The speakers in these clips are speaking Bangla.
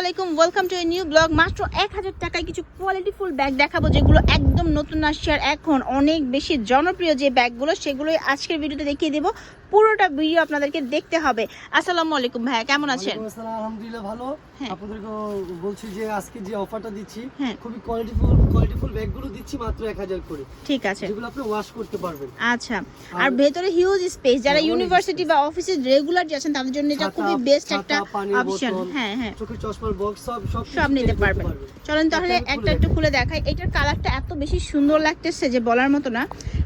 আলাইকুম welcome to a new blog মাত্র এক হাজার টাকায় কিছু কোয়ালিটিফুল ব্যাগ দেখাবো যেগুলো একদম নতুন আসছে। আর এখন অনেক বেশি জনপ্রিয় যে ব্যাগগুলো সেগুলোই আজকের ভিডিওতে দেখিয়ে দেবো। পুরোটা ভিডিও আপনাদেরকে দেখতে হবে। আসসালামু আলাইকুম ভাইয়া কেমন আছেন? আলহামদুলিল্লাহ ভালো। হ্যাঁ। আপনাদেরকে বলছি যে আজকে যে অফারটা দিচ্ছি হ্যাঁ। খুবই কোয়ালিটিফুল কোয়ালিটিফুল ব্যাগগুলো দিচ্ছি মাত্র এক হাজার করে। ঠিক আছে। যেগুলো আপনি ওয়াশ করতে পারবেন। আচ্ছা। আর ভেতরে হিউজ স্পেস যারা ইউনিভার্সিটি বা অফিসে রেগুলার যাচ্ছেন তাদের জন্য এটা খুবই বেস্ট একটা অপশন হ্যাঁ হ্যাঁ। চোখের চশমার বক্স সব সব নিতে পারবেন চলেন তাহলে একটা একটা খুলে দেখাই। এটার কালারটা এত বেশি সুন্দর লাগতেছে যে বলার মতো না।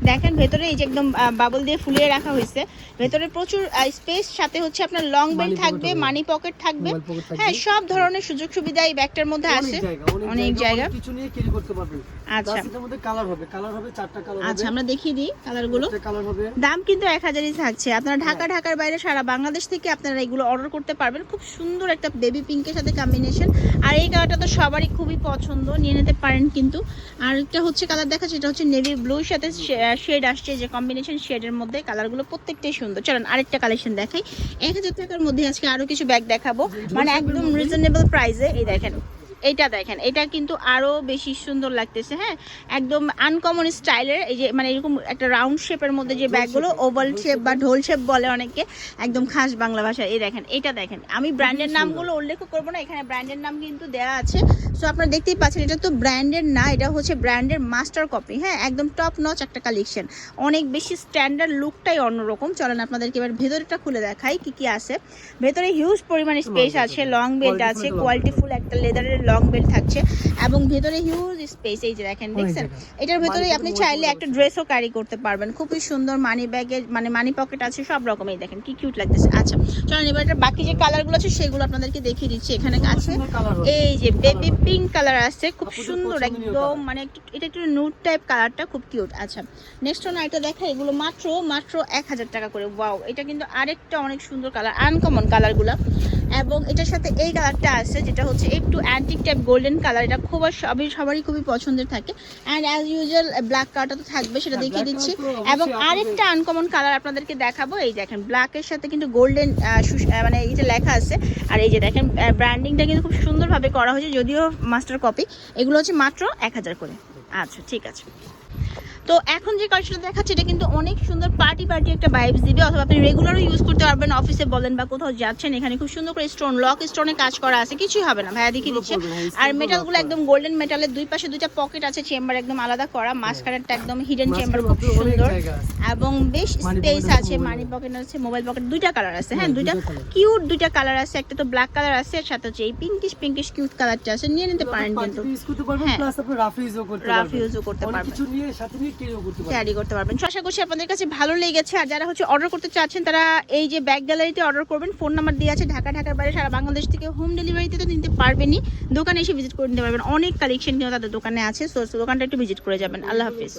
দেখেন ভেতরে এই যে একদম বাবল দিয়ে ফুলিয়ে রাখা হয়েছে। ভেতরে প্রচুর স্পেস সাথে হচ্ছে আপনার লং বেল্ট থাকবে মানি পকেট থাকবে। হ্যাঁ সব ধরনের সুযোগ সুবিধা এই ব্যাগটার মধ্যে আছে। অনেক জায়গা। কিছু নিয়ে ক্যারি করতে পারবেন। আচ্ছা। মধ্যে কালার হবে কালার হবে চারটা কালার আচ্ছা আমরা দেখিয়ে দিই কালারগুলো কালার হবে। দাম কিন্তু এক হাজারই থাকছে। আপনারা ঢাকা হ্যাঁ। ঢাকার বাইরে সারা বাংলাদেশ থেকে আপনারা এগুলো অর্ডার করতে পারবেন। খুব সুন্দর একটা বেবি পিঙ্কের সাথে কম্বিনেশন আর এই কালারটা তো সবারই খুবই পছন্দ নিয়ে নিতে পারেন কিন্তু। আর একটা হচ্ছে কালার দেখা হচ্ছে নেভি ব্লুর সাথে শেড আসছে যে কম্বিনেশন শেডের মধ্যে কালারগুলো প্রত্যেকটাই সুন্দর। চলেন আরেকটা কালেকশন দেখাই। এক হাজার টাকার মধ্যে আজকে আরও কিছু ব্যাগ দেখাবো। মানে একদম রিজনেবল প্রাইসে এই দেখেন। এইটা দেখেন এটা কিন্তু আরও বেশি সুন্দর লাগতেছে হ্যাঁ? একদম আনকমন স্টাইলের এই যে মানে এরকম একটা রাউন্ড শেপের মধ্যে যে ব্যাগগুলো ওভাল শেপ বা ঢোল শেপ বলে অনেকে একদম খাস বাংলা ভাষায়। এই দেখেন এটা দেখেন আমি ব্র্যান্ডের। নামগুলো উল্লেখ করব না এখানে ব্র্যান্ডের নাম কিন্তু দেওয়া আছে। সো আপনারা দেখতেই পাচ্ছেন এটা তো ব্র্যান্ডের না এটা হচ্ছে ব্র্যান্ডের মাস্টার কপি হ্যাঁ? একদম টপ নচ একটা কালেকশন অনেক বেশি স্ট্যান্ডার্ড লুকটাই অন্যরকম। চলেন আপনাদেরকে এবার ভেতরটা খুলে দেখাই কি কি আছে। ভেতরে হিউজ পরিমাণে স্পেস আছে লং বেল্ট আছে কোয়ালিটিফুল একটা লেদারের লং বেল্ট থাকছে এবং ভেতরে হিউজ স্পেস এই যে দেখেন দেখছেন? এটার ভেতরে আপনি চাইলে একটা ড্রেসও ক্যারি করতে পারবেন। খুবই সুন্দর মানি ব্যাগে মানে মানি পকেট আছে সব রকমই দেখেন কি কিউট লাগতেছে। আচ্ছা চলেন এবার এটার বাকি যে কালারগুলো আছে সেগুলো আপনাদেরকে দেখিয়ে দিচ্ছি। এখানে আছে এই যে বেবি পিঙ্ক কালার আছে খুব সুন্দর একদম মানে এটা একটু নুট টাইপ কালারটা খুব কিউট আচ্ছা নেক্সট ওয়ান এটা দেখা এগুলো মাত্র মাত্র এক হাজার টাকা করে। ওয়াও এটা কিন্তু আরেকটা অনেক সুন্দর কালার আনকমন কালারগুলো এবং এটার সাথে এই কালারটা আছে যেটা হচ্ছে একটু অ্যান্টিক টাইপ গোল্ডেন কালার এটা খুব সবই সবারই খুবই পছন্দের থাকে। অ্যান্ড অ্যাজ ইউজুয়াল ব্ল্যাক কালারটা তো থাকবে সেটা হ্যাঁ, দেখিয়ে দিচ্ছি। এবং আরেকটা আনকমন কালার আপনাদেরকে দেখাবো এই দেখেন ব্ল্যাকের সাথে কিন্তু গোল্ডেন মানে এই যে লেখা আছে আর এই যে দেখেন ব্র্যান্ডিংটা কিন্তু খুব সুন্দরভাবে করা হয়েছে যদিও মাস্টার কপি এগুলো হচ্ছে মাত্র এক হাজার করে। আচ্ছা ঠিক আছে। তো এখন যে কালেকশনটা দেখাচ্ছে এটা কিন্তু অনেক সুন্দর পার্টি পার্টি একটা ভাইবস দিবে অথবা আপনি রেগুলারও ইউজ করতে পারবেন অফিসে বলেন বা কোথাও যাচ্ছেন এখানে খুব সুন্দর করে স্টোন লক স্টোনে কাজ করা আছে কিছুই হবে না। ভাইয়া দেখিয়ে দিচ্ছে। হ্যাঁ, আর মেটালগুলো গুলো একদম গোল্ডেন মেটালের দুই পাশে দুইটা পকেট আছে চেম্বার একদম আলাদা করা মাঝখানেরটা একদম হিডেন চেম্বার খুব সুন্দর। এবং বেশ স্পেস আছে, মানি পকেট আছে মোবাইল পকেট দুইটা কালার আছে হ্যাঁ হ্যাঁ, দুইটা কিউট দুইটা কালার আছে একটা তো ব্ল্যাক কালার আছে আর সাথে হচ্ছে এই পিঙ্কিশ পিঙ্কিশ কিউট কালারটা আছে নিয়ে নিতে পারেন কিন্তু। করতে পারবেন হ্যাঁ। রাফ ইউজও করতে পারবেন। use ও করতে অনেক পারবেন। কিছু নিয়ে সাথে নিয়ে করতে পারবেন ক্যারি করতে পারবেন। আশা করছি আপনাদের কাছে ভালো লেগেছে। আর যারা হচ্ছে অর্ডার করতে চাচ্ছেন, তারা এই যে ব্যাগ গ্যালারিতে অর্ডার করবেন ফোন নাম্বার দিয়ে আছে, ঢাকা, ঢাকার বাইরে সারা বাংলাদেশ থেকে হোম ডেলিভারিতে তো নিতে পারবেনই। দোকানে এসে ভিজিট করে নিতে পারবেন। অনেক কালেকশন কিন্তু তাদের দোকানে আছে। সো দোকানটা একটু ভিজিট করে যাবেন। আল্লাহ হাফিজ।